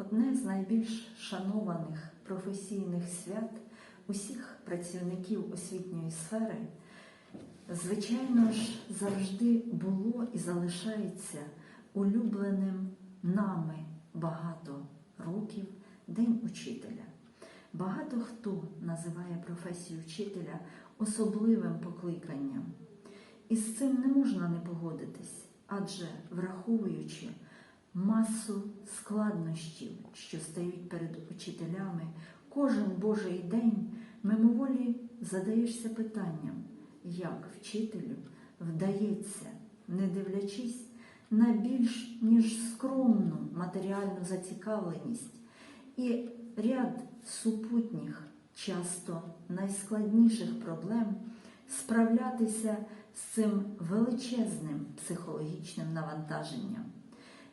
одне з найбільш шанованих професійних свят усіх працівників освітньої сфери, звичайно ж, завжди було і залишається улюбленим нами багато років День учителя. Багато хто називає професію вчителя особливим покликанням. І з цим не можна не погодитись, адже враховуючи масу складнощів, що стають перед учителями, кожен Божий день мимоволі задаєшся питанням, як вчителю вдається, не дивлячись на більш ніж скромну матеріальну зацікавленість. І ряд супутніх, часто найскладніших проблем справлятися з цим величезним психологічним навантаженням,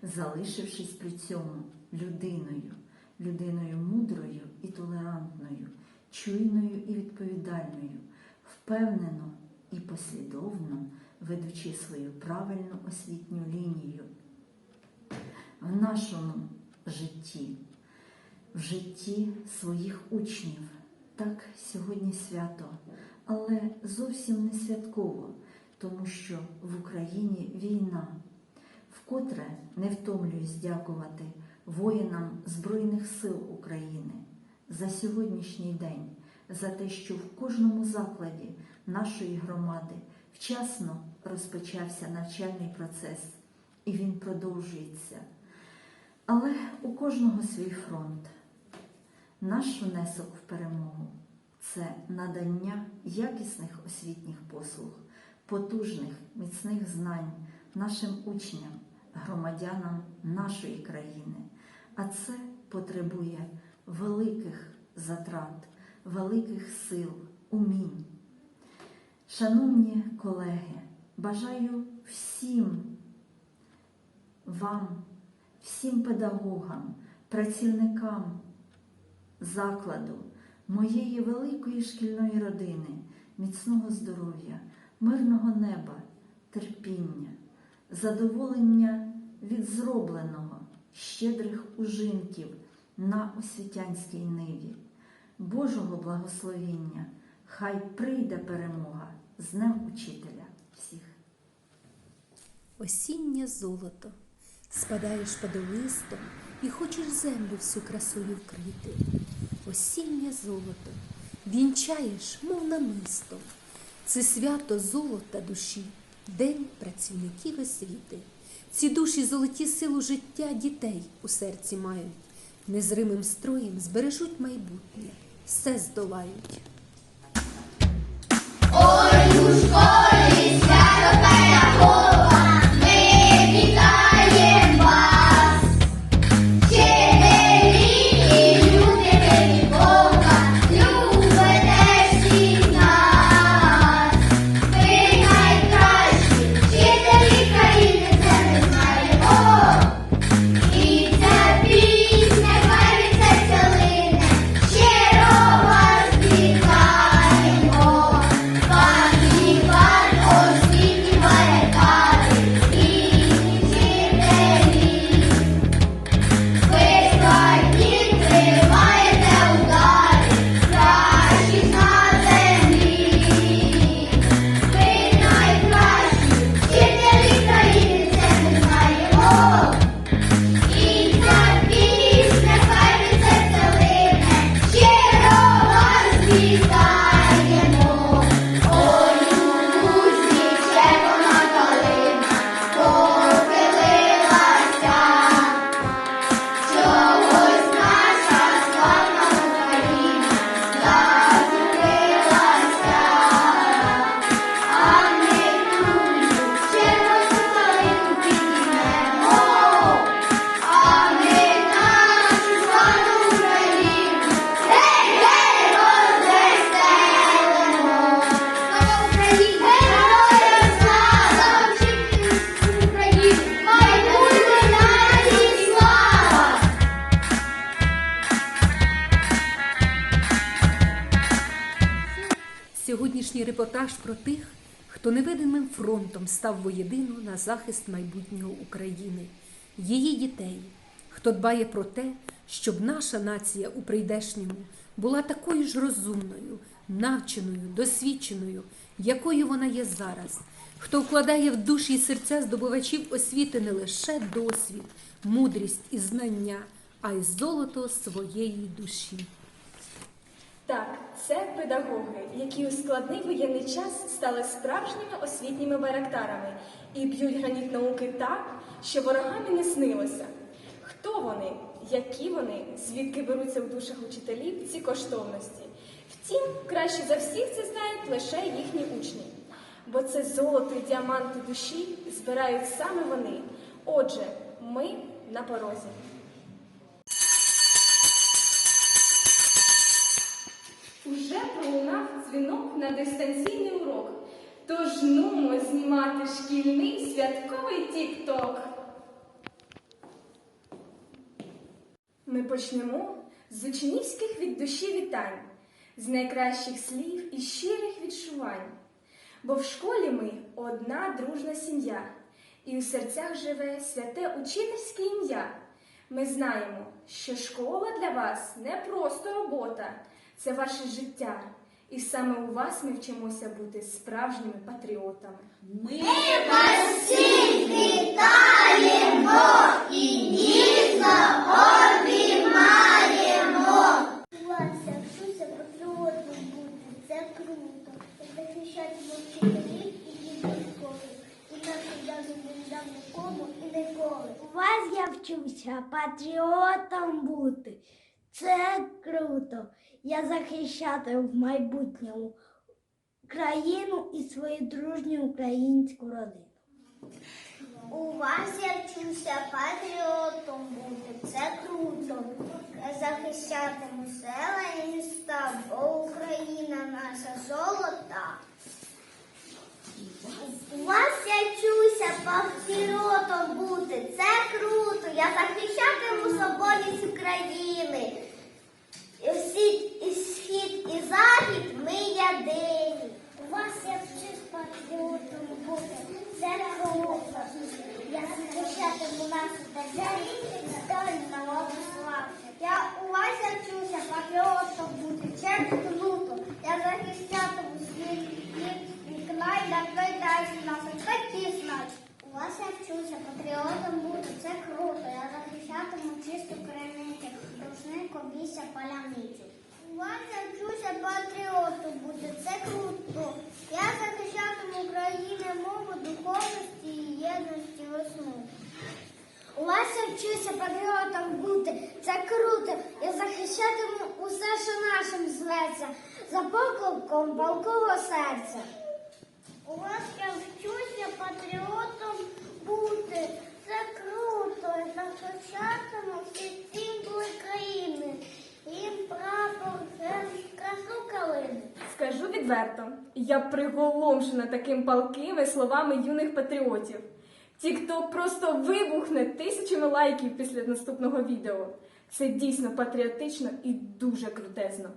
залишившись при цьому людиною, людиною мудрою і толерантною, чуйною і відповідальною, впевнено і послідовно ведучи свою правильну освітню лінію в нашому житті, в житті своїх учнів. Так, сьогодні свято, але зовсім не святково, тому що в Україні війна. Вкотре не втомлююсь дякувати воїнам Збройних сил України за сьогоднішній день, за те, що в кожному закладі нашої громади вчасно розпочався навчальний процес, і він продовжується. Але у кожного свій фронт. Наш внесок в перемогу це надання якісних освітніх послуг, потужних, міцних знань нашим учням, громадянам нашої країни. А це потребує великих затрат, великих сил, умінь. Шановні колеги, бажаю всім вам, всім педагогам, працівникам закладу, моєї великої шкільної родини, міцного здоров'я, мирного неба, терпіння, задоволення від зробленого, щедрих ужинків на освітянській ниві, Божого благословіння, хай прийде перемога з Днем Учителя всіх. Осіннє золото, спадаєш подолистом і хочеш землю всю красою вкрити. Осіннє золото, вінчаєш, мов намистом. Це свято золота душі, день працівників освіти. Ці душі золоті силу життя дітей у серці мають. Незримим строєм збережуть майбутнє, все здолають. Ой, Сьогоднішній репортаж про тих, хто невидимим фронтом став воєдино на захист майбутнього України, її дітей, хто дбає про те, щоб наша нація у прийдешньому була такою ж розумною, навченою, досвідченою, якою вона є зараз, хто вкладає в душі і серця здобувачів освіти не лише досвід, мудрість і знання, а й золото своєї душі. Так, це педагоги, які у складний воєнний час стали справжніми освітніми байрактарами і б'ють граніт науки так, що ворогам і не снилося. Хто вони, які вони, звідки беруться в душах учителів ці коштовності? Втім, краще за всіх це знають лише їхні учні. Бо це золото і діаманти душі збирають саме вони. Отже, ми на порозі. Уже пролунав дзвінок на дистанційний урок. Тож нумо знімати шкільний святковий тік-ток. Ми почнемо з учнівських від душі вітань, з найкращих слів і щирих відчувань. Бо в школі ми одна дружна сім'я, і у серцях живе святе учительське ім'я. Ми знаємо, що школа для вас не просто робота, це ваше життя. І саме у вас ми вчимося бути справжніми патріотами. Ми вас всіх вітаємо і ніжно обіймаємо. Вася, вчуся патріотом бути, це круто. Захищати вчителів і дітей школи. І нашу язу не дам нікому і ніколи. У вас я вчуся патріотом бути. Це круто. Я захищатиму в майбутньому країну і свою дружню українську родину. У вас я вчуся патріотом бути, це круто. Захищатиму села і міста, бо Україна наша золота. У вас я вчуся патріотом бути, це круто. Я захищатиму соборність України. І і схід, і захід ми єдині. У вас я вчусь патріотом бути, це круто. Я захищатиму нашу державу і здольну народу славу. Я у вас я вчуся патріотом бути, це круто. Я захищатиму свій свій край, на той далі нас такі знать. Вас вчуся патріотом бути, це круто. Я захищатиму чисту криницю, рушник обійся паляницю. Вас вчуся патріотом бути, це круто. Я захищатиму України мову, духовності і єдності весну. У вас вчуся патріотом бути, це круто. Я захищатиму усе, що нашим зветься, за покликом палкового серця. Вас я вчуся патріотом бути. Це круто. Захищатиму всі символи країни. Їм прапор, красу калини. Скажу відверто, я приголомшена таким палкими словами юних патріотів. Тік-ток просто вибухне тисячами лайків після наступного відео. Це дійсно патріотично і дуже крутезно.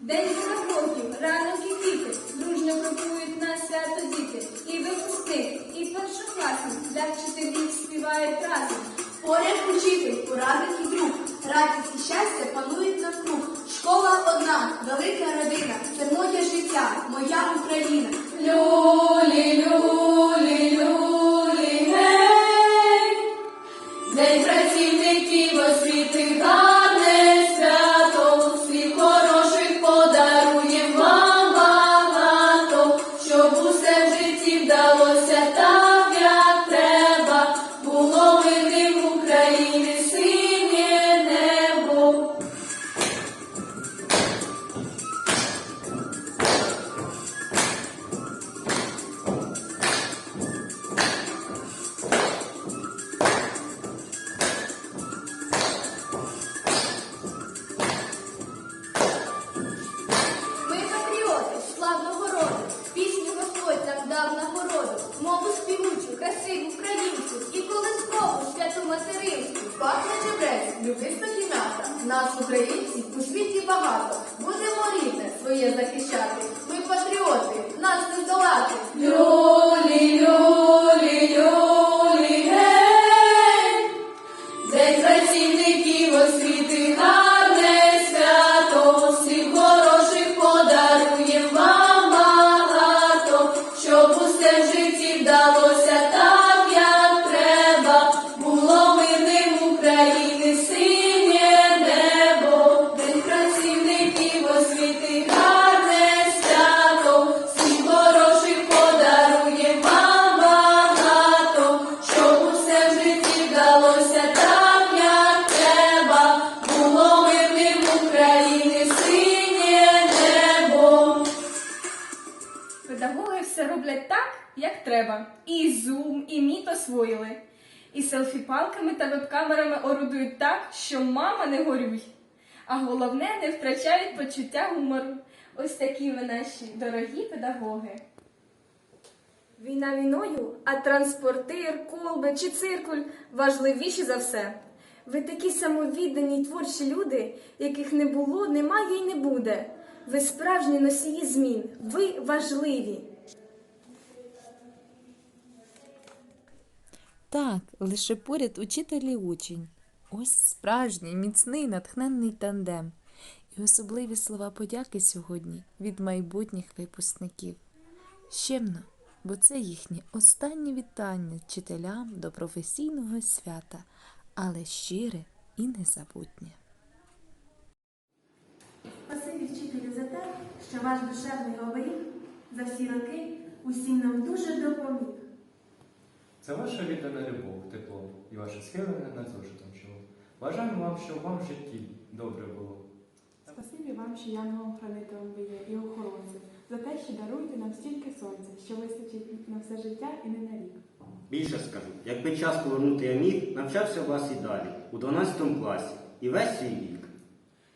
День педагогів, ранок і діти, дружньо крокують на свято діти. І випускник, і першокласник для вчителів співають разом. Поряд учитель, порадник і друг, радість і щастя панують навкруг. Школа одна, велика родина, це моє життя, моя Україна. Люлі, люлі, люлі, гей! День працівників освіти як треба. І Zoom, і Meet освоїли. І селфі-палками та веб-камерами орудують так, що мама не горюй. А головне, не втрачають почуття гумору. Ось такі ви наші дорогі педагоги. Війна війною, а транспортир, колби чи циркуль важливіші за все. Ви такі самовіддані й творчі люди, яких не було, немає і не буде. Ви справжні носії змін. Ви важливі. Так, лише поряд учитель і учень. Ось справжній, міцний, натхненний тандем. І особливі слова подяки сьогодні від майбутніх випускників. Щемно, бо це їхнє останнє вітання вчителям до професійного свята, але щире і незабутнє. Спасибі вчителю за те, що ваш душевний оберіг за всі роки усім нам дуже допоміг. Це ваша віддана любов, тепло і ваше схилення над зошитом чоло. Бажаємо вам, щоб вам в житті добре було. Спасибі вам, що янголом хранителем ви є і охоронцем, за те, що даруєте нам стільки сонця, що вистачить на все життя і не на рік. Більше скажу, якби час повернути я міг, навчався у вас і далі, у 12 класі, і весь свій вік.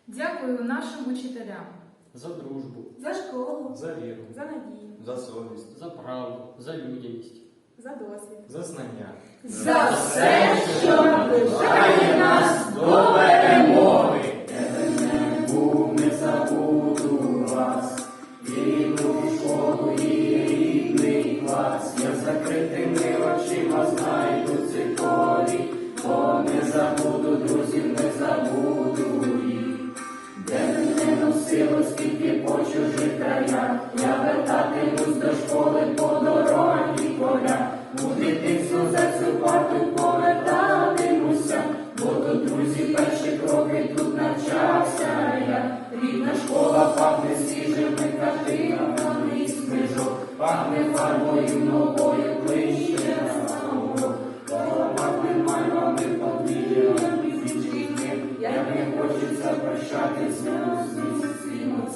Дякую нашим учителям. За дружбу, за школу, за віру, За надію, за совість, за правду, за людяність, за досвід. За знання. за все, що наближає нас до перемоги. Був не забуду вас, і рідну школу, і рідний клас. Я закритими очима знайду цей колі, бо не забуду друзів, не забуду їх. Де носило, скільки по чужих краях, я вертатимусь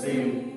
усім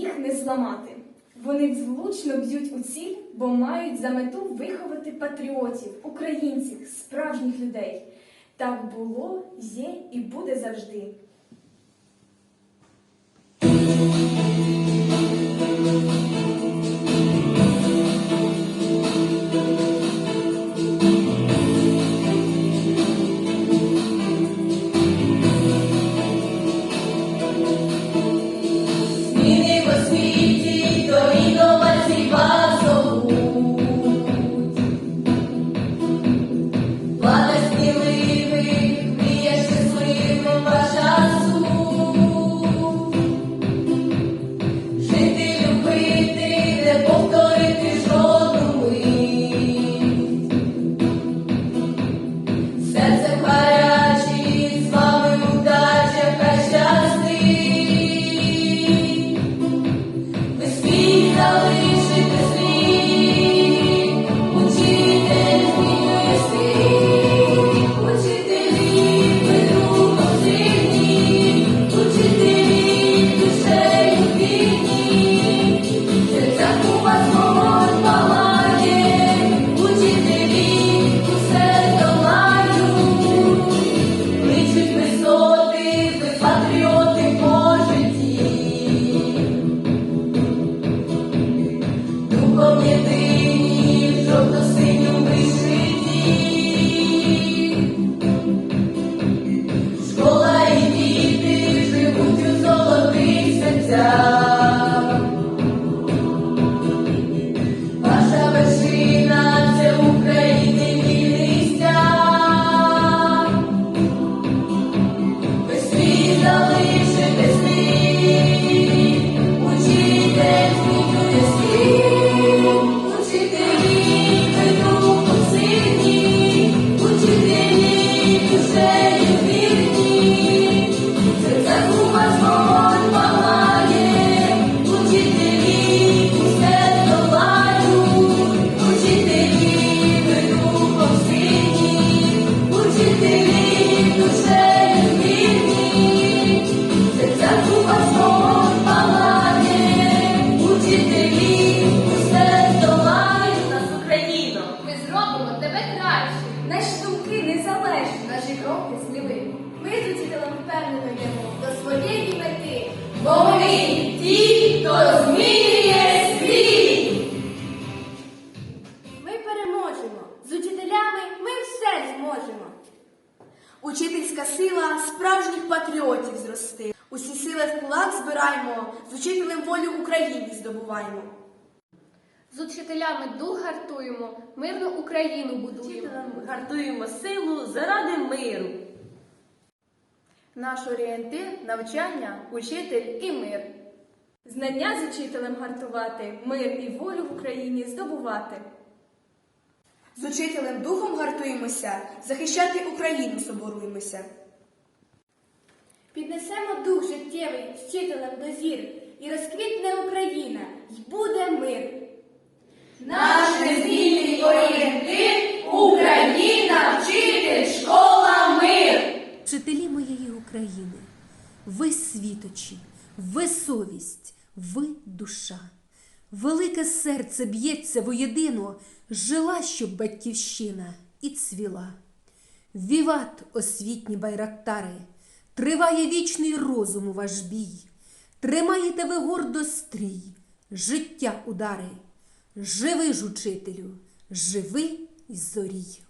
Їх не зламати. Вони влучно б'ють у ціль, бо мають за мету виховати патріотів, українців, справжніх людей. Так було, є і буде завжди. Бо ми ті, хто змінює світ. Ми переможемо. З учителями ми все зможемо. Учительська сила справжніх патріотів зрости. Усі сили в кулак збираємо, з учителем волю України здобуваємо. З учителями дух гартуємо, мирну Україну будуємо. Учителем гартуємо силу заради миру. Наш орієнтир навчання, учитель і мир. Знання з учителем гартувати, мир і волю в Україні здобувати. З учителем духом гартуємося, захищати Україну соборуємося. Піднесемо дух життєвий з вчителем до зір, і розквітне Україна, й буде мир. Наш незмінний орієнтир Україна, вчитель, школа, мир. Вчителі моєї України, ви світочі, ви совість, ви душа. Велике серце б'ється воєдино, жила, щоб батьківщина і цвіла. Віват, освітні байрактари, триває вічний розум у ваш бій. Тримаєте ви гордо стрій, життя удари. Живи ж, учителю, живи й зорій.